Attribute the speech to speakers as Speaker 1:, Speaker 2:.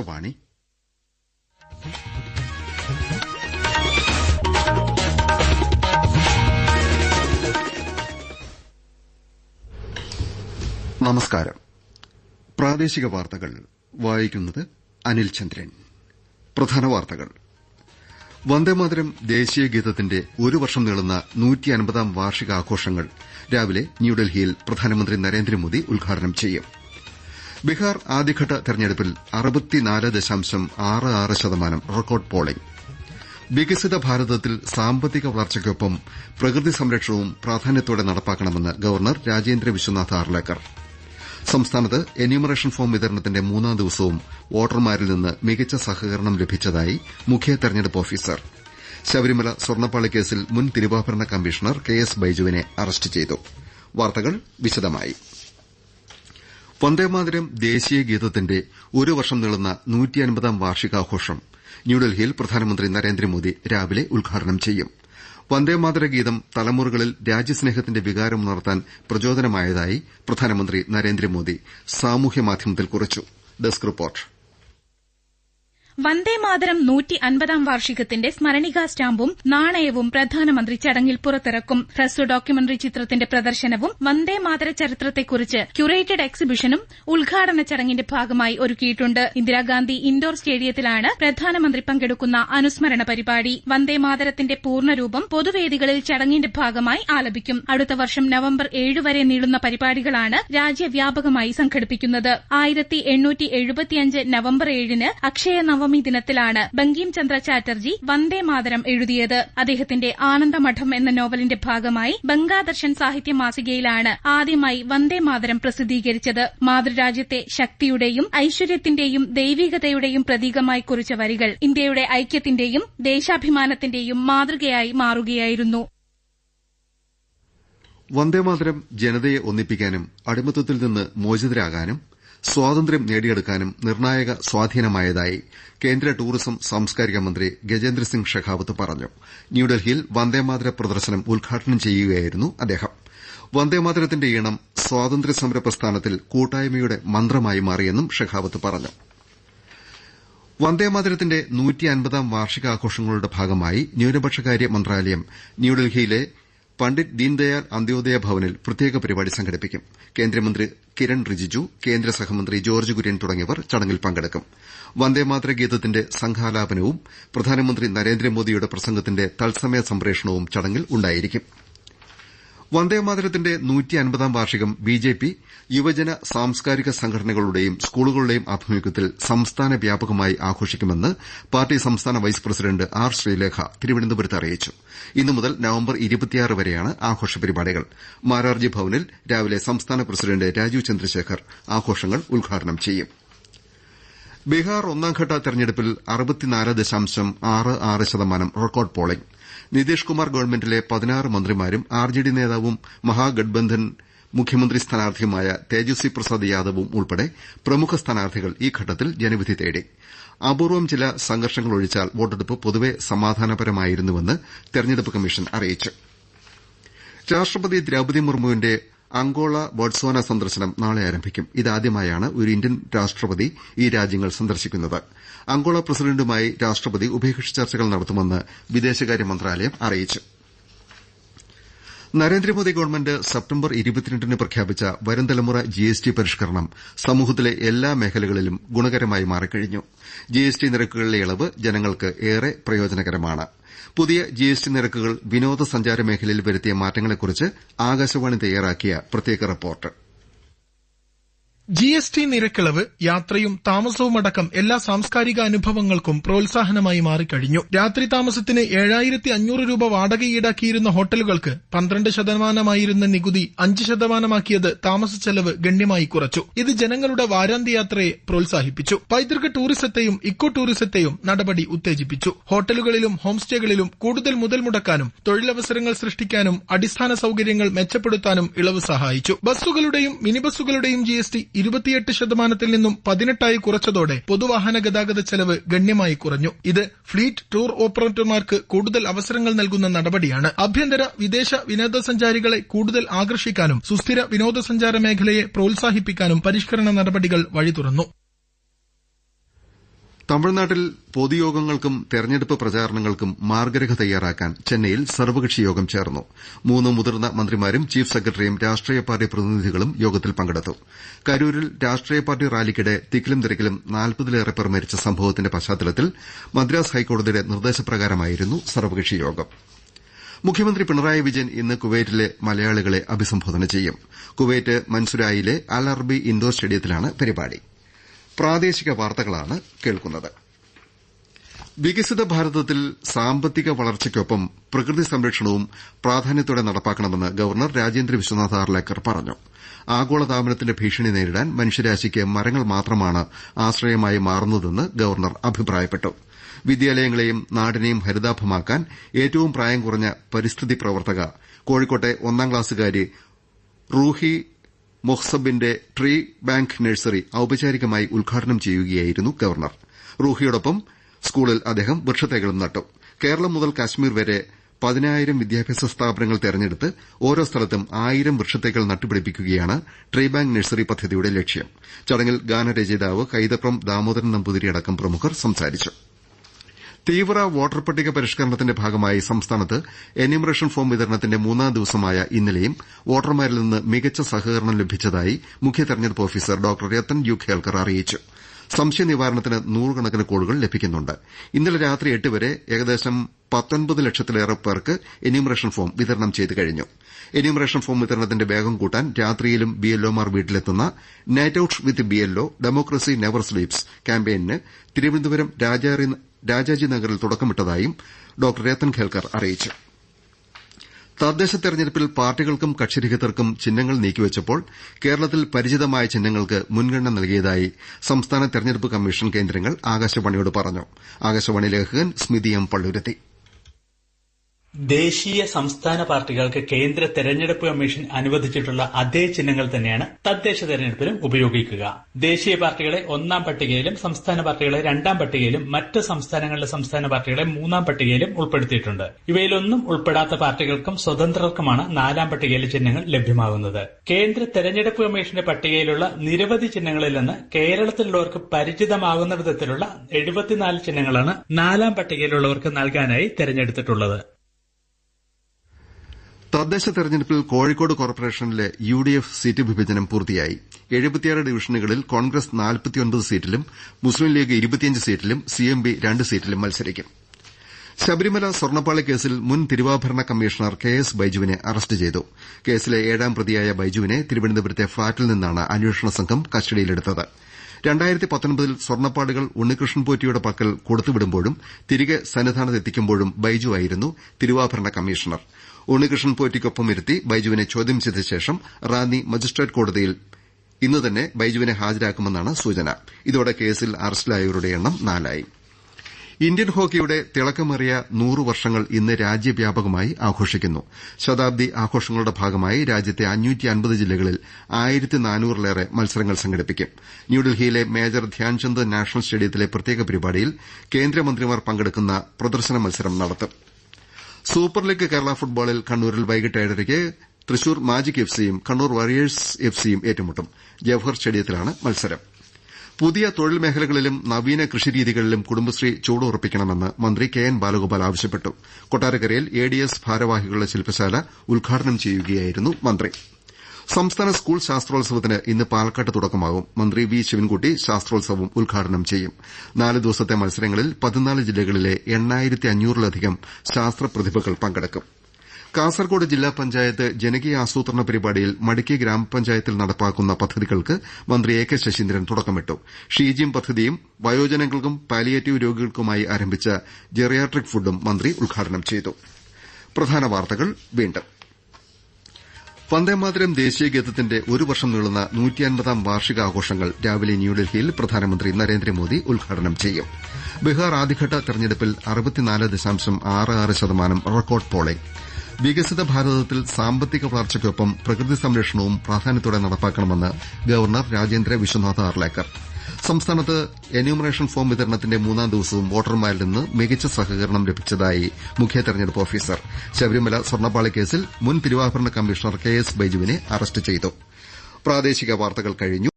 Speaker 1: ആകാശവാണി നമസ്കാരം പ്രാദേശിക വാർത്തകൾ വായിക്കുന്നത് അനിൽ ചന്ദ്രൻ പ്രധാന വാർത്തകൾ വന്ദേമാതരം ദേശീയ ഗീതത്തിന്റെ ഒരു വർഷം നീളുന്ന നൂറ്റി അൻപതാം വാർഷികാഘോഷങ്ങൾ രാവിലെ ന്യൂഡൽഹിയിൽ പ്രധാനമന്ത്രി നരേന്ദ്രമോദി ഉദ്ഘാടനം ചെയ്യും ബീഹാർ ആദ്യഘട്ട തെരഞ്ഞെടുപ്പിൽ അറുപത്തിനാല് ദശാംശം ആറ് ആറ് ശതമാനം റെക്കോർഡ് പോളിംഗ് വികസിത ഭാരതത്തിൽ സാമ്പത്തിക വളർച്ചയ്ക്കൊപ്പം പ്രകൃതി സംരക്ഷണവും പ്രാധാന്യത്തോടെ നടപ്പാക്കണമെന്ന് ഗവർണർ രാജേന്ദ്ര വിശ്വനാഥ് ആർലേക്കർ സംസ്ഥാനത്ത് എന്യൂമറേഷൻ ഫോം വിതരണത്തിന്റെ മൂന്നാം ദിവസവും വോട്ടർമാരിൽ നിന്ന് മികച്ച സഹകരണം ലഭിച്ചതായി മുഖ്യ തെരഞ്ഞെടുപ്പ് ഓഫീസർ ശബരിമല സ്വർണപ്പാളി കേസിൽ മുൻ തിരുവാഭരണ കമ്മീഷണർ കെ എസ് ബൈജുവിനെ അറസ്റ്റ് ചെയ്തു വാർത്തകൾ വിശദമായി വന്ദേമാതരം ദേശീയ ഗീതത്തിന്റെ ഒരു വർഷം നീളുന്ന നൂറ്റിയൻപതാം വാർഷികാഘോഷം ന്യൂഡൽഹിയിൽ പ്രധാനമന്ത്രി നരേന്ദ്രമോദി രാവിലെ ഉദ്ഘാടനം ചെയ്യും വന്ദേമാതര ഗീതം തലമുറകളിൽ രാജ്യസ്നേഹത്തിന്റെ വികാരം ഉണർത്താൻ പ്രചോദനമായതായി പ്രധാനമന്ത്രി നരേന്ദ്രമോദി സാമൂഹ്യ മാധ്യമത്തിൽ കുറിച്ചു
Speaker 2: വന്ദേമാതരം നൂറ്റി അൻപതാം വാർഷികത്തിന്റെ സ്മരണികാ സ്റ്റാമ്പും നാണയവും പ്രധാനമന്ത്രി ചടങ്ങിൽ പുറത്തിറക്കും ഹ്രസ്വ ഡോക്യുമെന്ററി ചിത്രത്തിന്റെ പ്രദർശനവും വന്ദേമാതര ചരിത്രത്തെക്കുറിച്ച് ക്യൂറേറ്റഡ് എക്സിബിഷനും ഉദ്ഘാടന ചടങ്ങിന്റെ ഭാഗമായി ഒരുക്കിയിട്ടുണ്ട് ഇന്ദിരാഗാന്ധി ഇൻഡോർ സ്റ്റേഡിയത്തിലാണ് പ്രധാനമന്ത്രി പങ്കെടുക്കുന്ന അനുസ്മരണ പരിപാടി വന്ദേമാതരത്തിന്റെ പൂർണ്ണരൂപം പൊതുവേദികളിൽ ചടങ്ങിന്റെ ഭാഗമായി ആലപിക്കും അടുത്ത വർഷം നവംബർ ഏഴ് വരെ നീളുന്ന പരിപാടികളാണ് രാജ്യവ്യാപകമായി സംഘടിപ്പിക്കുന്നത് ആയിരത്തി എണ്ണൂറ്റി എഴുപത്തിയഞ്ച് നവംബർ ഏഴിന് അക്ഷയ നവം മാതൃഭൂമി ദിനത്തിലാണ് ബങ്കിം ചന്ദ്ര ചാറ്റർജി വന്ദേ മാതരം എഴുതിയത് അദ്ദേഹത്തിന്റെ ആനന്ദമഠം എന്ന നോവലിന്റെ ഭാഗമായി ബംഗാദർശൻ സാഹിത്യ മാസികയിലാണ് ആദ്യമായി വന്ദേ മാതരം പ്രസിദ്ധീകരിച്ചത് മാതൃരാജ്യത്തെ ശക്തിയുടെയും ഐശ്വര്യത്തിന്റെയും ദൈവികതയുടെയും പ്രതീകമായി കുറിച്ച വരികൾ ഇന്ത്യയുടെ ഐക്യത്തിന്റെയും ദേശാഭിമാനത്തിന്റെയും മാതൃകയായി മാറുകയായിരുന്നു
Speaker 1: വന്ദേമാതരം ജനതയെ ഒന്നിപ്പിക്കാനും അടിമത്തത്തിൽ നിന്ന് മോചിതരാകാനും സ്വാതന്ത്ര്യം നേടിയെടുക്കാനും നിർണായക സ്വാധീനമായതായി കേന്ദ്ര ടൂറിസം സാംസ്കാരിക മന്ത്രി ഗജേന്ദ്രസിംഗ് ഷെഖാവത്ത് പറഞ്ഞു ന്യൂഡൽഹിയിൽ വന്ദേമാതര പ്രദർശനം ഉദ്ഘാടനം ചെയ്യുകയായിരുന്നു അദ്ദേഹം വന്ദേമാതരത്തിന്റെ ഈണം സ്വാതന്ത്ര്യസമര പ്രസ്ഥാനത്തിൽ കൂട്ടായ്മയുടെ മന്ത്രമായി മാറിയെന്നും ഷെഖാവത്ത് പറഞ്ഞു വന്ദേമാതരത്തിന്റെ വാർഷികാഘോഷങ്ങളുടെ ഭാഗമായി ന്യൂനപക്ഷകാര്യ മന്ത്രാലയം ന്യൂഡൽഹിയിലെ പണ്ഡിറ്റ് ദീൻദയാൽ അന്ത്യോദയ ഭവനിൽ പ്രത്യേക പരിപാടി സംഘടിപ്പിക്കും കേന്ദ്രമന്ത്രി കിരൺ റിജിജു കേന്ദ്ര സഹമന്ത്രി ജോർജ്ജ് കുര്യൻ തുടങ്ങിയവർ ചടങ്ങിൽ പങ്കെടുക്കും വന്ദേമാതൃ ഗീതത്തിന്റെ സംഘാലാപനവും പ്രധാനമന്ത്രി നരേന്ദ്രമോദിയുടെ പ്രസംഗത്തിന്റെ തത്സമയ സംപ്രേഷണവും ചടങ്ങിൽ ഉണ്ടായിരിക്കും വന്ദേമാതരത്തിന്റെ നൂറ്റിഅൻപതാം വാർഷികം ബിജെപി യുവജന സാംസ്കാരിക സംഘടനകളുടെയും സ്കൂളുകളുടെയും ആഭിമുഖ്യത്തിൽ സംസ്ഥാന വ്യാപകമായി ആഘോഷിക്കുമെന്ന് പാർട്ടി സംസ്ഥാന വൈസ് പ്രസിഡന്റ് ആർ ശ്രീലേഖ തിരുവനന്തപുരത്ത് അറിയിച്ചു ഇന്നു മുതൽ നവംബർ വരെയാണ് ആഘോഷ പരിപാടികൾ മാരാർജി ഭവനിൽ രാവിലെ സംസ്ഥാന പ്രസിഡന്റ് രാജീവ് ചന്ദ്രശേഖർ ആഘോഷങ്ങൾ ഉദ്ഘാടനം ചെയ്യും ബീഹാർ ഒന്നാംഘട്ട തെരഞ്ഞെടുപ്പിൽ റെക്കോർഡ് പോളിംഗ് നിതീഷ് കുമാർ ഗവൺമെന്റിലെ പതിനാറ് മന്ത്രിമാരും ആർജെഡി നേതാവും മഹാഗഡ്ബന്ധൻ മുഖ്യമന്ത്രി സ്ഥാനാർത്ഥിയുമായ തേജസ്വി പ്രസാദ് യാദവും ഉൾപ്പെടെ പ്രമുഖ സ്ഥാനാർത്ഥികൾ ഈ ഘട്ടത്തിൽ ജനവിധി തേടി അപൂർവം ചില ഒഴിച്ചാൽ വോട്ടെടുപ്പ് പൊതുവെ സമാധാനപരമായിരുന്നുവെന്ന് തെരഞ്ഞെടുപ്പ് കമ്മീഷൻ അറിയിച്ചു രാഷ്ട്രപതി ദ്രൌപതി മുർമുവിന്റെ അങ്കോള ബോട്സ്വാന സന്ദർശനം നാളെ ആരംഭിക്കും ഇതാദ്യമായാണ് ഒരു ഇന്ത്യൻ രാഷ്ട്രപതി ഈ രാജ്യങ്ങൾ സന്ദർശിക്കുന്നത് അങ്കോള പ്രസിഡന്റുമായി രാഷ്ട്രപതി ഉഭയകക്ഷി ചർച്ചകൾ നടത്തുമെന്ന് വിദേശകാര്യ മന്ത്രാലയം അറിയിച്ചു നരേന്ദ്രമോദി ഗവൺമെന്റ് സെപ്റ്റംബർ ഇരുപത്തിരണ്ടിന് പ്രഖ്യാപിച്ച വരും തലമുറ ജിഎസ്ടി പരിഷ്കരണം സമൂഹത്തിലെ എല്ലാ മേഖലകളിലും ഗുണകരമായി മാറിക്കഴിഞ്ഞു ജിഎസ്ടി നിരക്കുകളിലെ ഇളവ് ജനങ്ങൾക്ക് ഏറെ പ്രയോജനകരമാണ് പുതിയ ജിഎസ്ടി നിരക്കുകൾ വിനോദ സഞ്ചാര മേഖലയിൽ വരുത്തിയ മാറ്റങ്ങളെക്കുറിച്ച് ആകാശവാണി തയ്യാറാക്കിയ പ്രത്യേക റിപ്പോർട്ട്
Speaker 3: ജി എസ് ടി നിരക്കിളവ് യാത്രയും താമസവുമടക്കം എല്ലാ സാംസ്കാരിക അനുഭവങ്ങൾക്കും പ്രോത്സാഹനമായി മാറിക്കഴിഞ്ഞു രാത്രി താമസത്തിന് ഏഴായിരത്തി അഞ്ഞൂറ് രൂപ വാടക ഈടാക്കിയിരുന്ന ഹോട്ടലുകൾക്ക് പന്ത്രണ്ട് ശതമാനമായിരുന്ന നികുതി അഞ്ച് ശതമാനമാക്കിയത് താമസ ചെലവ് ഗണ്യമായി കുറച്ചു ഇത് ജനങ്ങളുടെ വാരാന്ത്യയാത്രയെ പ്രോത്സാഹിപ്പിച്ചു പൈതൃക ടൂറിസത്തെയും ഇക്കോ ടൂറിസത്തെയും നടപടി ഉത്തേജിപ്പിച്ചു ഹോട്ടലുകളിലും ഹോം സ്റ്റേകളിലും കൂടുതൽ മുതൽ മുടക്കാനും തൊഴിലവസരങ്ങൾ സൃഷ്ടിക്കാനും അടിസ്ഥാന സൌകര്യങ്ങൾ മെച്ചപ്പെടുത്താനും ഇളവ് സഹായിച്ചു ബസ്സുകളുടെയും മിനി ബസ്സുകളുടെയും ജി ഇരുപത്തിയെട്ട് ശതമാനത്തിൽ നിന്നും പതിനെട്ടായി കുറച്ചതോടെ പൊതുവാഹന ഗതാഗത ചെലവ് ഗണ്യമായി കുറഞ്ഞു ഇത് ഫ്ലീറ്റ് ടൂർ ഓപ്പറേറ്റർമാർക്ക് കൂടുതൽ അവസരങ്ങൾ നൽകുന്ന നടപടിയാണ് ആഭ്യന്തര വിദേശ വിനോദസഞ്ചാരികളെ കൂടുതൽ ആകർഷിക്കാനും സുസ്ഥിര വിനോദസഞ്ചാര മേഖലയെ പ്രോത്സാഹിപ്പിക്കാനും പരിഷ്കരണ നടപടികൾ വഴി തുറന്നു
Speaker 1: തമിഴ്നാട്ടിൽ പൊതുയോഗങ്ങൾക്കും തെരഞ്ഞെടുപ്പ് പ്രചാരണങ്ങൾക്കും മാർഗ്ഗരേഖ തയ്യാറാക്കാൻ ചെന്നൈയിൽ യോഗം ചേർന്നു മൂന്ന് മുതിർന്ന മന്ത്രിമാരും ചീഫ് സെക്രട്ടറിയും രാഷ്ട്രീയ പാർട്ടി പ്രതിനിധികളും യോഗത്തിൽ പങ്കെടുത്തു കരൂരിൽ രാഷ്ട്രീയ പാർട്ടി റാലിക്കിടെ തിക്കിലും തിരക്കിലും നാൽപ്പതിലേറെ പേർ മരിച്ച സംഭവത്തിന്റെ പശ്ചാത്തലത്തിൽ മദ്രാസ് ഹൈക്കോടതിയുടെ നിർദ്ദേശപ്രകാരമായിരുന്നു സർവ്വകക്ഷി യോഗം മുഖ്യമന്ത്രി പിണറായി വിജയൻ ഇന്ന് കുവൈറ്റിലെ മലയാളികളെ അഭിസംബോധന ചെയ്യും കുവൈറ്റ് മൻസുരായിലെ അൽ അർബി ഇൻഡോർ സ്റ്റേഡിയത്തിലാണ് പരിപാട്ടി കേൾക്കുന്നത് വികസിത ഭാരതത്തിൽ സാമ്പത്തിക വളർച്ചയ്ക്കൊപ്പം പ്രകൃതി സംരക്ഷണവും പ്രാധാന്യത്തോടെ നടപ്പാക്കണമെന്ന് ഗവർണർ രാജേന്ദ്ര വിശ്വനാഥ് ആർലേക്കർ പറഞ്ഞു ആഗോളതാപനത്തിന്റെ ഭീഷണി നേരിടാൻ മനുഷ്യരാശിക്ക് മരങ്ങൾ മാത്രമാണ് ആശ്രയമായി മാറുന്നതെന്ന് ഗവർണർ അഭിപ്രായപ്പെട്ടു വിദ്യാലയങ്ങളെയും നാടിനെയും ഹരിതാഭമാക്കാൻ ഏറ്റവും പ്രായം കുറഞ്ഞ പരിസ്ഥിതി പ്രവർത്തക കോഴിക്കോട്ടെ ഒന്നാം ക്ലാസ്സുകാരി റൂഹി മൊഹ്സബിന്റെ ട്രീ ബാങ്ക് നഴ്സറി ഔപചാരികമായി ഉദ്ഘാടനം ചെയ്യുകയായിരുന്നു ഗവർണർ റൂഹിയോടൊപ്പം സ്കൂളിൽ അദ്ദേഹം വൃക്ഷത്തേകളും നട്ടു കേരളം മുതൽ കശ്മീർ വരെ പതിനായിരം വിദ്യാഭ്യാസ സ്ഥാപനങ്ങൾ തെരഞ്ഞെടുത്ത് ഓരോ സ്ഥലത്തും ആയിരം വൃക്ഷത്തൈകൾ നട്ടുപിടിപ്പിക്കുകയാണ് ട്രീ ബാങ്ക് നഴ്സറി പദ്ധതിയുടെ ലക്ഷ്യം ചടങ്ങിൽ ഗാനരചയിതാവ് കൈതപ്രം ദാമോദരൻ നമ്പൂതിരി അടക്കം പ്രമുഖർ സംസാരിച്ചു തീവ്ര വോട്ടർ പട്ടിക പരിഷ്കരണത്തിന്റെ ഭാഗമായി സംസ്ഥാനത്ത് എന്യൂമറേഷൻ ഫോം വിതരണത്തിന്റെ മൂന്നാം ദിവസമായ ഇന്നലെയും വോട്ടർമാരിൽ നിന്ന് മികച്ച സഹകരണം ലഭിച്ചതായി മുഖ്യ തെരഞ്ഞെടുപ്പ് officer doctor Rathan U Kelkar അറിയിച്ചു സംശയ നിവാരണത്തിന് നൂറുകണക്കിന് കോളുകൾ ലഭിക്കുന്നുണ്ട് ഇന്നലെ രാത്രി എട്ട് വരെ ഏകദേശം പത്തൊൻപത് ലക്ഷത്തിലേറെ പേർക്ക് എന്യൂമറേഷൻ ഫോം വിതരണം ചെയ്തു കഴിഞ്ഞു എന്യൂമറേഷൻ ഫോം വിതരണത്തിന്റെ വേഗം കൂട്ടാൻ രാത്രിയിലും ബിഎൽഒമാർ വീട്ടിലെത്തുന്ന night out with BLO democracy never sleeps ക്യാമ്പയിനിന് തിരുവനന്തപുരം രാജാറി രാജാജി നഗറിൽ തുടക്കമിട്ടതായും ഡോക്ടർ രത്തൻ ഖേൽക്കർ അറിയിച്ചു തദ്ദേശ തെരഞ്ഞെടുപ്പിൽ പാർട്ടികൾക്കും കക്ഷിരഹിതർക്കും ചിഹ്നങ്ങൾ നീക്കിവച്ചപ്പോൾ കേരളത്തിൽ പരിചിതമായ ചിഹ്നങ്ങൾക്ക് മുൻഗണന നൽകിയതായി സംസ്ഥാന തെരഞ്ഞെടുപ്പ് കമ്മീഷൻ കേന്ദ്രങ്ങൾ ആകാശവാണിയോട് പറഞ്ഞു ആകാശവാണി ലേഖകൻ സ്മിതി എം
Speaker 4: ദേശീയ സംസ്ഥാന പാർട്ടികൾക്ക് കേന്ദ്ര തെരഞ്ഞെടുപ്പ് കമ്മീഷൻ അനുവദിച്ചിട്ടുള്ള അതേ ചിഹ്നങ്ങൾ തന്നെയാണ് തദ്ദേശ തെരഞ്ഞെടുപ്പിലും ഉപയോഗിക്കുക ദേശീയ പാർട്ടികളെ ഒന്നാം പട്ടികയിലും സംസ്ഥാന പാർട്ടികളെ രണ്ടാം പട്ടികയിലും മറ്റ് സംസ്ഥാനങ്ങളിലെ സംസ്ഥാന പാർട്ടികളെ മൂന്നാം പട്ടികയിലും ഉൾപ്പെടുത്തിയിട്ടുണ്ട് ഇവയിലൊന്നും ഉൾപ്പെടാത്ത പാർട്ടികൾക്കും സ്വതന്ത്രർക്കുമാണ് നാലാം പട്ടികയിലെ ചിഹ്നങ്ങൾ ലഭ്യമാകുന്നത് കേന്ദ്ര തെരഞ്ഞെടുപ്പ് കമ്മീഷന്റെ പട്ടികയിലുള്ള നിരവധി ചിഹ്നങ്ങളിൽ നിന്ന് കേരളത്തിലുള്ളവർക്ക് പരിചിതമാകുന്ന വിധത്തിലുള്ള എഴുപത്തിനാല് ചിഹ്നങ്ങളാണ് നാലാം പട്ടികയിലുള്ളവർക്ക് നൽകാനായി തെരഞ്ഞെടുത്തിട്ടുള്ളത്
Speaker 1: തദ്ദേശ തെരഞ്ഞെടുപ്പിൽ കോഴിക്കോട് കോർപ്പറേഷനിലെ യുഡിഎഫ് സീറ്റ് വിഭജനം പൂർത്തിയായി ഡിവിഷനുകളിൽ കോൺഗ്രസ് സീറ്റിലും മുസ്ലിം ലീഗ് സീറ്റിലും സിഎംപി രണ്ട് സീറ്റിലും മത്സരിക്കും ശബരിമല സ്വർണ്ണപ്പാളി കേസിൽ മുൻ തിരുവാഭരണ കമ്മീഷണർ കെ എസ് ബൈജുവിനെ അറസ്റ്റ് ചെയ്തു കേസിലെ ഏഴാം പ്രതിയായ ബൈജുവിനെ തിരുവനന്തപുരത്തെ ഫ്ളാറ്റിൽ നിന്നാണ് അന്വേഷണ സംഘം കസ്റ്റഡിയിലെടുത്തത് പത്തൊൻപതിൽ സ്വർണ്ണപ്പാടുകൾ ഉണ്ണികൃഷ്ണൻ പോറ്റിയുടെ പക്കൽ കൊടുത്തുവിടുമ്പോഴും തിരികെ സന്നിധാനത്തെത്തിക്കുമ്പോഴും ആയിരുന്നു തിരുവാഭരണ കമ്മീഷണർ ഉണ്ണികൃഷ്ണൻ പോറ്റിക്കൊപ്പമിരുത്തി ബൈജുവിനെ ചോദ്യം ചെയ്ത ശേഷം റാന്നി മജിസ്ട്രേറ്റ് കോടതിയിൽ ഇന്ന് തന്നെ ബൈജുവിനെ ഹാജരാക്കുമെന്നാണ് സൂചന ഇതോടെ കേസിൽ അറസ്റ്റിലായവരുടെ എണ്ണം നാലായി ഇന്ത്യൻ ഹോക്കിയുടെ തിളക്കമേറിയ നൂറ് വർഷങ്ങൾ ഇന്ന് രാജ്യവ്യാപകമായി ആഘോഷിക്കുന്നു ശതാബ്ദി ആഘോഷങ്ങളുടെ ഭാഗമായി രാജ്യത്തെ ജില്ലകളിൽ ലേറെ മത്സരങ്ങൾ സംഘടിപ്പിക്കും ന്യൂഡൽഹിയിലെ മേജർ ധ്യാൻചന്ദ് നാഷണൽ സ്റ്റേഡിയത്തിലെ പ്രത്യേക പരിപാടിയിൽ കേന്ദ്രമന്ത്രിമാർ പങ്കെടുക്കുന്ന പ്രദർശന മത്സരം നടത്തും സൂപ്പർ ലീഗ് കേരള ഫുട്ബോളിൽ കണ്ണൂരിൽ വൈകിട്ട് ഏഴരയ്ക്ക് തൃശൂർ മാജിക് എഫ്സിയും കണ്ണൂർ വാരിയേഴ്സ് എഫ്സിയും ഏറ്റുമുട്ടും ജവഹർ സ്റ്റേഡിയത്തിലാണ് മത്സരം പുതിയ തൊഴിൽ മേഖലകളിലും നവീന കൃഷിരീതികളിലും കുടുംബശ്രീ ഉറപ്പിക്കണമെന്ന് മന്ത്രി കെ എൻ ബാലഗോപാൽ ആവശ്യപ്പെട്ടു കൊട്ടാരക്കരയിൽ എ ഡി എസ് ഭാരവാഹികളുടെ ശില്പശാല ഉദ്ഘാടനം ചെയ്യുകയായിരുന്നു മന്ത്രി സംസ്ഥാന സ്കൂൾ ശാസ്ത്രോത്സവത്തിന് ഇന്ന് പാലക്കാട്ട് തുടക്കമാകും മന്ത്രി വി ശിവൻകുട്ടി ശാസ്ത്രോത്സവം ഉദ്ഘാടനം ചെയ്യും നാല് ദിവസത്തെ മത്സരങ്ങളിൽ പതിനാല് ജില്ലകളിലെ എണ്ണായിരത്തി അഞ്ഞൂറിലധികം ശാസ്ത്ര പ്രതിഭകൾ പങ്കെടുക്കും കാസർകോട് ജില്ലാ പഞ്ചായത്ത് ജനകീയ ആസൂത്രണ പരിപാടിയിൽ മടിക്കി ഗ്രാമപഞ്ചായത്തിൽ നടപ്പാക്കുന്ന പദ്ധതികൾക്ക് മന്ത്രി എ കെ ശശീന്ദ്രൻ തുടക്കമിട്ടു ഷീജിയം പദ്ധതിയും വയോജനങ്ങൾക്കും പാലിയേറ്റീവ് രോഗികൾക്കുമായി ആരംഭിച്ച ജെറിയാട്രിക് ഫുഡും മന്ത്രി ഉദ്ഘാടനം ചെയ്തു വന്ദേമാതരം ദേശീയ ഗീതത്തിന്റെ ഒരു വർഷം നീളുന്ന നൂറ്റിയൻപതാം വാർഷികാഘോഷങ്ങൾ രാവിലെ ന്യൂഡൽഹിയിൽ പ്രധാനമന്ത്രി നരേന്ദ്രമോദി ഉദ്ഘാടനം ചെയ്യും ബീഹാർ ആദ്യഘട്ട തെരഞ്ഞെടുപ്പിൽ അറുപത്തിനാല് ദശാംശം ആറ് ആറ് ശതമാനം റെക്കോർഡ് പോളിംഗ് വികസിത ഭാരതത്തിൽ സാമ്പത്തിക വളർച്ചയ്ക്കൊപ്പം പ്രകൃതി സംരക്ഷണവും പ്രാധാന്യത്തോടെ നടപ്പാക്കണമെന്ന് ഗവർണർ രാജേന്ദ്ര വിശ്വനാഥ് ആർലേക്കർ സംസ്ഥാനത്ത് എന്യൂമറേഷൻ ഫോം വിതരണത്തിന്റെ മൂന്നാം ദിവസവും വോട്ടർമാരിൽ നിന്ന് മികച്ച സഹകരണം ലഭിച്ചതായി മുഖ്യ തെരഞ്ഞെടുപ്പ് ഓഫീസർ ശബരിമല സ്വർണ്ണപ്പാളി കേസിൽ മുൻ തിരുവാഭരണ കമ്മീഷണർ കെ എസ് ബൈജുവിനെ അറസ്റ്റ് ചെയ്തു